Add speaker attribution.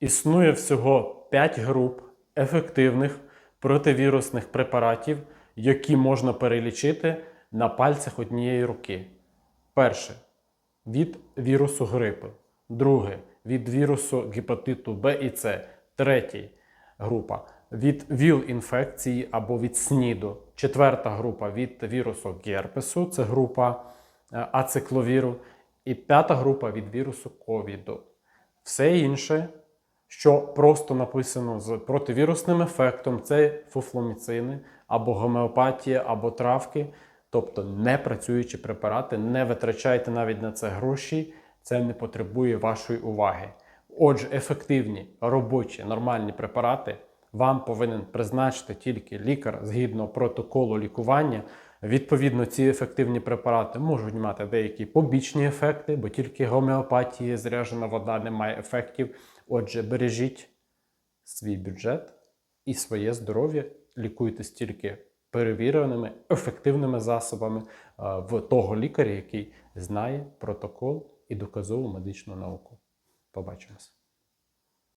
Speaker 1: Існує всього 5 груп ефективних противірусних препаратів, які можна перелічити на пальцях однієї руки. Перше від вірусу грипу, друге від вірусу гепатиту Б і С, третій група від ВІЛ-інфекції або від СНІДу, четверта група від вірусу герпесу, це група е, ацикловіру, і п'ята група від вірусу ковіду. Все інше, що просто написано з противірусним ефектом, це фуфломіцини або гомеопатія, або травки, тобто не працюючі препарати, не витрачайте навіть на це гроші, це не потребує вашої уваги. Отже, ефективні, робочі, нормальні препарати вам повинен призначити тільки лікар згідно протоколу лікування. Відповідно, ці ефективні препарати можуть мати деякі побічні ефекти, бо тільки гомеопатії, зряжена вода не має ефектів. Отже, бережіть свій бюджет і своє здоров'я, лікуйтесь тільки перевіреними, ефективними засобами в того лікаря, який знає протокол і доказову медичну науку. Побачимось.